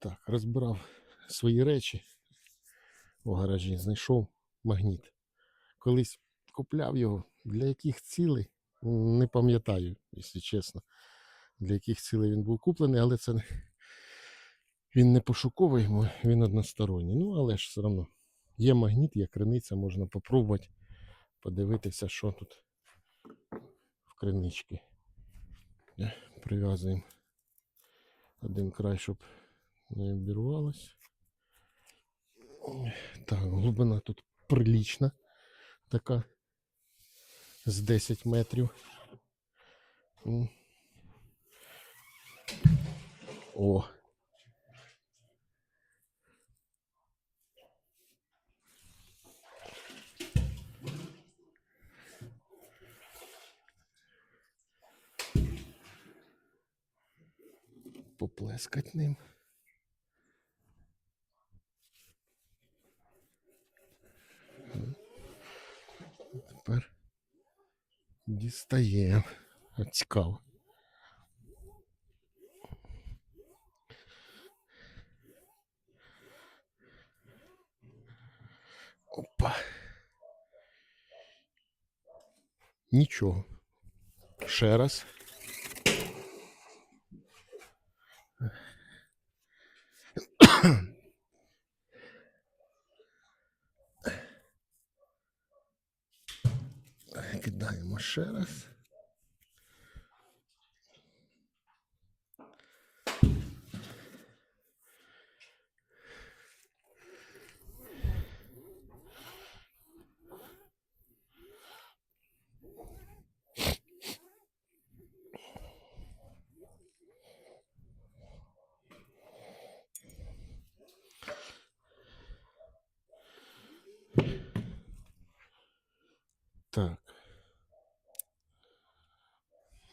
Так, розбирав свої речі у гаражі, знайшов магніт. Колись купляв його. Для яких цілей? Не пам'ятаю, якщо чесно, для яких цілей він був куплений, але це не... він не пошуковий, він односторонній. Ну, але ж все одно є магніт, є криниця, можна попробувати подивитися, що тут в криничці. Е, Прив'язуємо один край, щоб не обірвалось. Так, глибина тут прилічна, така з 10 метрів. О. Поплескать ним. дістаємо. От Цікаво. Опа. Нічого. Ще раз. Кидаємо ще раз. Так.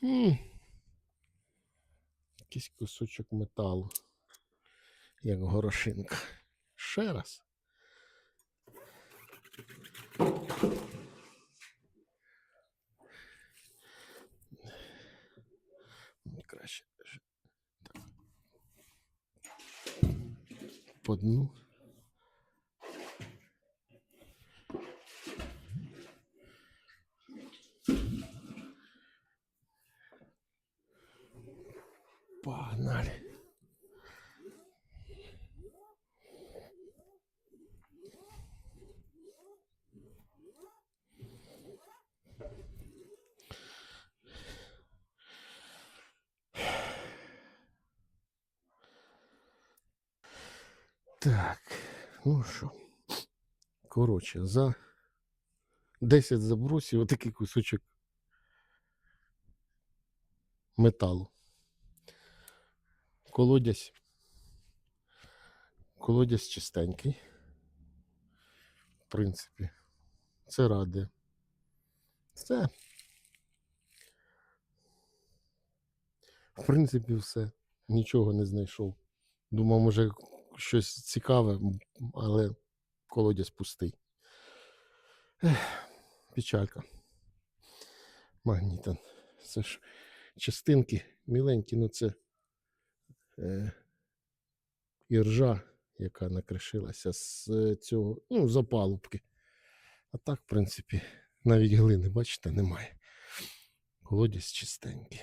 М. Якийсь кусочок металу, як горошинка. Ще раз. Краще. По дну. Погнали. Так, ну що. Коротше, за 10 забросів отакий кусочок металу. Колодязь. Колодязь чистенький. В принципі, це радує. Все. В принципі, все. Нічого не знайшов. Думав, може, щось цікаве, але колодязь пустий. Ех, печалька. Магнітон. Це ж частинки міленькі, ну це е, іржа, яка накришилася з цього, ну, з опалубки. А так, в принципі, навіть глини, бачите, немає. Колодязь чистенький.